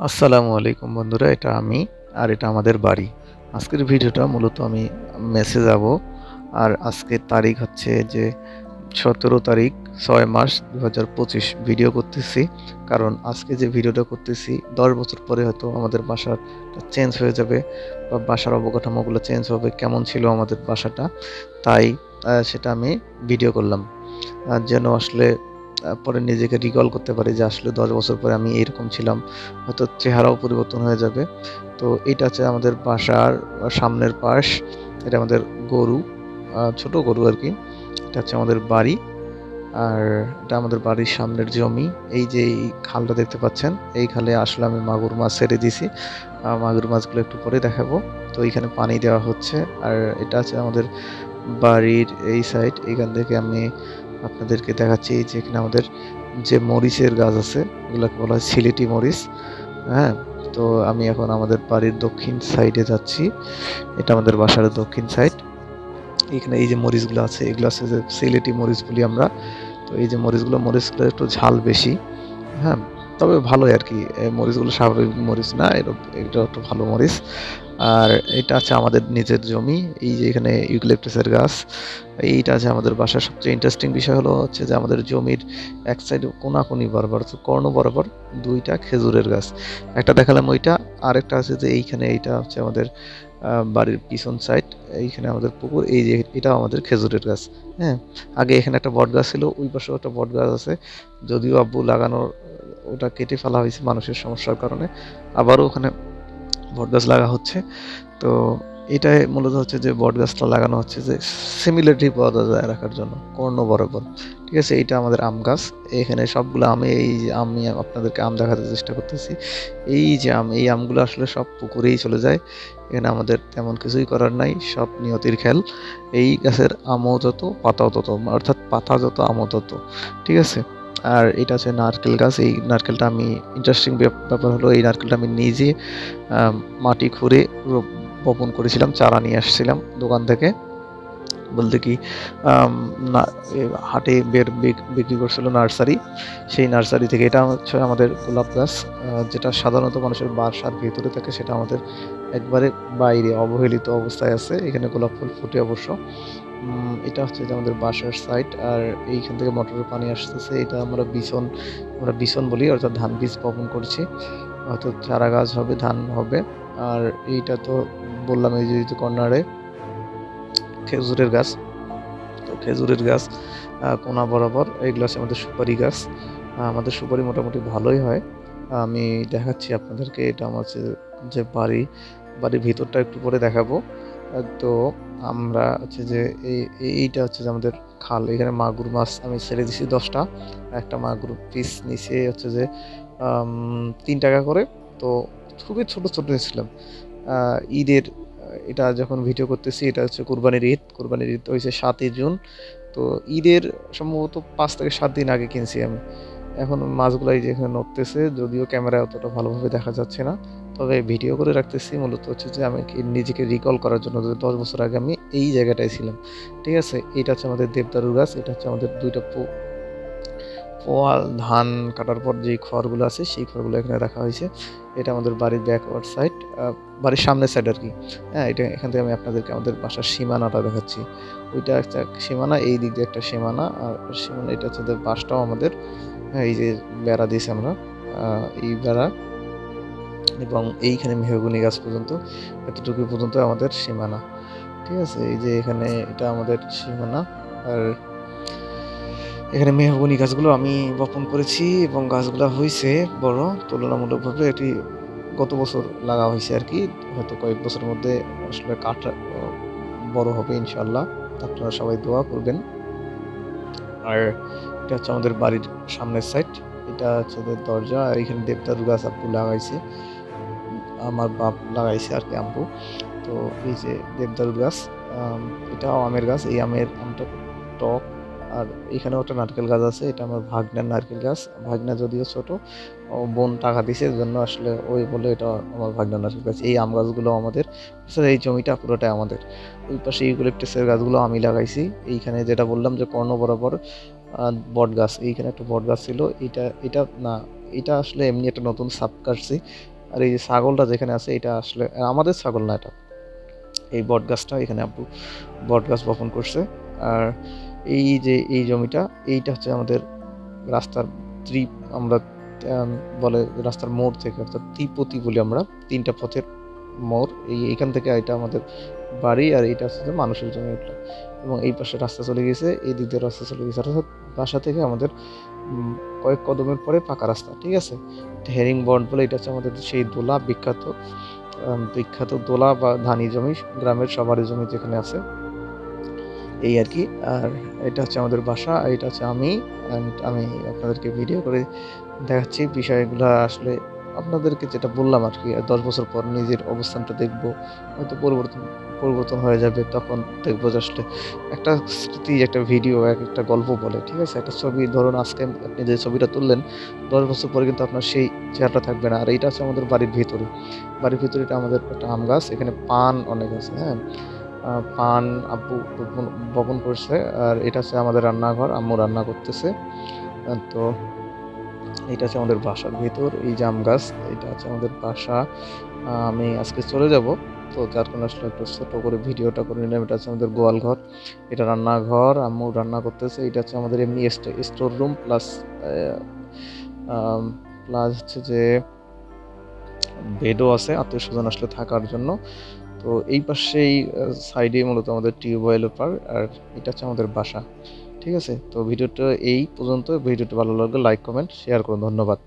আসসালামু আলাইকুম বন্ধুরা, এটা আমি আর এটা আমাদের বাড়ি। আজকের ভিডিওটা মূলত আমি মেসে যাব আর আজকের তারিখ হচ্ছে যে সতেরো তারিখ ছয় মাস দু হাজার পঁচিশ ভিডিও করতেছি। কারণ আজকে যে ভিডিওটা করতেছি, দশ বছর পরে হয়তো আমাদের বাসাটা চেঞ্জ হয়ে যাবে বা বাসার অবকাঠামোগুলো চেঞ্জ হবে, কেমন ছিল আমাদের বাসাটা। তাই সেটা আমি ভিডিও করলাম। যেন আসলে পরে নিজেকে রিকল করতে পারি যে আসলে দশ বছর পরে আমি এরকম ছিলাম। হয়তো চেহারাও পরিবর্তন হয়ে যাবে। তো এটা হচ্ছে আমাদের বাসার সামনের পাশ। এটা আমাদের গরু ছোট গরু আর কি এটা হচ্ছে আমাদের বাড়ি। আর এটা আমাদের বাড়ির সামনের জমি। এই যে এই খালটা দেখতে পাচ্ছেন, এই খালে আসলে আমি মাগুর মাছ ছেড়ে দিছি মাগুর মাছগুলো একটু পরে দেখাবো। তো এইখানে পানি দেওয়া হচ্ছে। আর এটা আছে আমাদের বাড়ির এই সাইড এখান থেকে আমি আপনাদেরকে দেখাচ্ছি এই যে এখানে আমাদের যে মরিচের গাছ আছে, এগুলোকে বলা হয় সিলেটি মরিচ হ্যাঁ? তো আমি এখন আমাদের বাড়ির দক্ষিণ সাইডে যাচ্ছি। এটা আমাদের বাসার দক্ষিণ সাইড এখানে এই যে মরিচগুলো আছে, এগুলো আছে যে সিলেটি মরিচ বলি আমরা। তো এই যে মরিচগুলো মরিচগুলো একটু ঝাল বেশি হ্যাঁ? তবে ভালোই আর কি। মরিচগুলো স্বাভাবিক মরিচ না এটা একটু ভালো মরিচ। আর এটা আছে আমাদের নিজের জমি, এই যে এখানে ইউক্লিপটাসের গাছ। এইটা আছে আমাদের বাসার সবচেয়ে ইন্টারেস্টিং বিষয় হলো হচ্ছে যে আমাদের জমির এক সাইডে কোনাকুনি বরাবর কর্ণ বরাবর দুইটা খেজুরের গাছ। একটা দেখালাম ওইটা, আরেকটা আছে যে এইখানে এইটা হচ্ছে আমাদের বাড়ির পিছন সাইড এইখানে আমাদের পুকুর, এই যে এটাও আমাদের খেজুরের গাছ। হ্যাঁ আগে এখানে একটা বট গাছ ছিল, ওই পাশেও একটা বট গাছ আছে। যদিও আব্বু লাগানোর ওটা কেটে ফেলা হয়েছে মানুষের সমস্যার কারণে। আবারও ওখানে বট গাছ লাগা হচ্ছে। তো এটাই মূলত হচ্ছে যে বট গাছটা লাগানো হচ্ছে যে সিমিলারিটি পাওয়া যায় রাখার জন্য, কর্ণ বরাবর। ঠিক আছে, এইটা আমাদের আম গাছ। এখানে সবগুলো আমি, এই যে আমি আপনাদেরকে আম দেখাতে চেষ্টা করতেছি। এই যে আম, এই আমগুলো আসলে সব পুকুরেই চলে যায়। এখানে আমাদের তেমন কিছুই করার নাই, সব নিয়তির খেল। এই গাছের আমও যত, পাতাও তত, অর্থাৎ পাতা যত, আমও তত। ঠিক আছে? আর এটা হচ্ছে নারকেল গাছ। এই নারকেলটা আমি ইন্টারেস্টিং ব্যাপার হলো এই নারকেলটা আমি নিজে মাটি খুঁড়ে বপন করেছিলাম, চারা নিয়ে আসছিলাম দোকান থেকে। বলতে কি না হাটে বের বিক- বিক্রি করছিল নার্সারি। সেই নার্সারি থেকে এটা হচ্ছে আমাদের গোলাপ গাছ যেটা সাধারণত মানুষের বাসার ভেতরে থাকে, সেটা আমাদের একবারে বাইরে অবহেলিত অবস্থায় আছে। এখানে গোলাপ ফুল ফুটে অবশ্য। এটা হচ্ছে যে আমাদের বাসার সাইড আর এইখান থেকে মোটরের পানি আসতেছে। এটা আমরা বিছন আমরা বিছন বলি, অর্থাৎ ধান বীজ বপন করছি। হয়তো চারা গাছ হবে, ধান হবে। আর এইটা তো বললাম এই যে কর্নারে খেজুরের গাছ। তো খেজুরের গাছ কোনা বরাবর, এগুলো আছে আমাদের সুপারি গাছ। আমাদের সুপারি মোটামুটি ভালোই হয়। আমি দেখাচ্ছি আপনাদেরকে, এটা আমার যে- বাড়ি, বাড়ির ভিতরটা একটু পরে দেখাবো। তো আমরা হচ্ছে যে, এই এই- এইটা হচ্ছে যে আমাদের খাল। এখানে মাগুর মাছ আমি ছেড়ে দিছি দশটা। একটা মাগুর পিস নিচে হচ্ছে যে তিন টাকা করে। তো খুবই ছোট ছোট নিয়েছিলাম। ঈদের এটা যখন ভিডিও করতেছি, এটা হচ্ছে কুরবানির ঈদ। কুরবানির ঈদ হয়েছে সাতই জুন। তো ঈদের সম্ভবত পাঁচ থেকে সাত দিন আগে কিনছি আমি। এখন মাছগুলো যেখানে নড়তেছে, যদিও ক্যামেরায় অতটা ভালোভাবে দেখা যাচ্ছে না। তবে ভিডিও করে রাখতেছি, মূলত হচ্ছে যে আমি নিজেকে রিকল করার জন্য দশ বছর আগে আমি এই জায়গাটায় ছিলাম। ঠিক আছে? এটা হচ্ছে আমাদের দেবদারু গাছ, এটা হচ্ছে আমাদের দুইটা পোয়াল ধান কাটার পর যে খড়গুলো আছে, সেই খড়গুলো এখানে রাখা হয়েছে। এটা আমাদের বাড়ির ব্যাকওয়ার্ড সাইড বাড়ির সামনের সাইড আর কি। হ্যাঁ এটা এখান থেকে আমি আপনাদেরকে আমাদের বাসার সীমানাটা দেখাচ্ছি। ওইটা একটা সীমানা, এই দিক দিয়ে একটা সীমানা, আর সীমানা, এটা হচ্ছে বাসটাও আমাদের। হ্যাঁ এই যে বেড়া দিয়েছি আমরা এই বেড়া এবং এইখানে মেহগুনি গাছ পর্যন্ত, এতটুকু পর্যন্ত আমাদের সীমানা। ঠিক আছে, এই যে এখানে এটা আমাদের সীমানা, আর এখানে মেহগনি গাছগুলো আমি বপন করেছি এবং গাছগুলো হয়েছে বড়। তুলনামূলকভাবে এটি গত বছর লাগা হয়েছে আর কি হয়তো কয়েক বছরের মধ্যে আসলে কাঠ বড় হবে ইনশাল্লাহ আপনারা সবাই দোয়া করবেন। আর এটা হচ্ছে আমাদের বাড়ির সামনের সাইড এটা হচ্ছে দরজা। আর এখানে দেবদারু গাছ আপু লাগাইছে। আমার বাপ লাগাইছে আর কি আব্বু। তো এই যে দেবদারু গাছ এটাও আমের গাছ। এই আমের আমটা টক। আর এখানেও একটা নারকেল গাছ আছে, এটা আমার ভাগ্নের নারকেল গাছ। ভাগ্না যদিও ছোট বোন টাকা দিছে এর জন্য আসলে ওই বলে এটা আমার ভাগ্নের নারকেল গাছ। এই আম গাছগুলো আমাদের এই জমিটা পুরোটাই আমাদের। ওই পাশে ইউক্লিপটাসের গাছগুলো আমি লাগাইছি। এইখানে যেটা বললাম যে কর্ণ বরাবর বট গাছ, এইখানে একটা বট গাছ ছিল। এটা এটা না, এটা আসলে এমনি একটা নতুন সাপ কাটছি। আর এই যে ছাগলটা যেখানে আছে, এটা আসলে আমাদের ছাগল না এটা। এই বট গাছটা এখানে আব্বু বট গাছ বপন করছে। আর এই যে এই জমিটা এইটা হচ্ছে আমাদের রাস্তার ত্রি আমরা আম, বলে রাস্তার মোড় থেকে অর্থাৎ ত্রিপতি বলি আমরা তিনটা পথের মোড়। এই এখান থেকে এটা আমাদের বাড়ি আর এইটা হচ্ছে মানুষের জমি। উঠল এবং এই পাশে রাস্তা চলে গেছে এই দিক দিয়ে রাস্তা চলে গেছে। অর্থাৎ বাসা থেকে আমাদের কয়েক কদমের পরে পাকা রাস্তা ঠিক আছে? হেরিং বন্ড বলে এটা হচ্ছে আমাদের সেই দোলা বিখ্যাত বিখ্যাত দোলা বা ধানি জমি গ্রামের সবারই জমি যেখানে আছে। এই আর কি। আর এটা হচ্ছে আমাদের বাসা, আর এটা হচ্ছে আমি। অ্যান্ড আমি আপনাদেরকে ভিডিও করে দেখাচ্ছি বিষয়গুলো। আসলে আপনাদেরকে যেটা বললাম আর কি দশ বছর পর নিজের অবস্থানটা দেখব, হয়তো পরিবর্তন পরিবর্তন হয়ে যাবে, তখন দেখব যে আসলে একটা স্মৃতি, একটা ভিডিও এক একটা গল্প বলে, ঠিক আছে? একটা ছবি, ধরুন আজকে আপনি যে ছবিটা তুললেন, দশ বছর পরে কিন্তু আপনার সেই চেহারাটা থাকবে না। আর এটা হচ্ছে আমাদের বাড়ির ভিতরে। বাড়ির ভিতরে এটা আমাদের একটা আম গাছ, এখানে পান অনেক আছে হ্যাঁ? পান আব্বু বপন- করছে, আর এটা হচ্ছে আমাদের রান্নাঘর, আম্মু রান্না করতেছে। তো এটা হচ্ছে আমাদের বাসার ভিতর, এই জাম গাছ, এটা হচ্ছে আমাদের বাসা। আমি আজকে চলে যাব, তো যার কারণে আসলে একটু ছোট করে ভিডিওটা করে নিলাম। এটা হচ্ছে আমাদের গোয়াল ঘর, এটা রান্নাঘর, আম্মু রান্না করতেছে। এটা হচ্ছে আমাদের এমনি স্টোর রুম প্লাস প্লাস হচ্ছে যে বেডও আছে, আত্মীয় স্বজন আসলে থাকার জন্য। তো এই পাশেই সাইডে মূলত আমাদের টিউবওয়েল পার আর এটা হচ্ছে আমাদের বাসা। ঠিক আছে? তো ভিডিওটা এই পর্যন্ত ভিডিওটা ভালো লাগলে লাইক কমেন্ট শেয়ার করুন। ধন্যবাদ।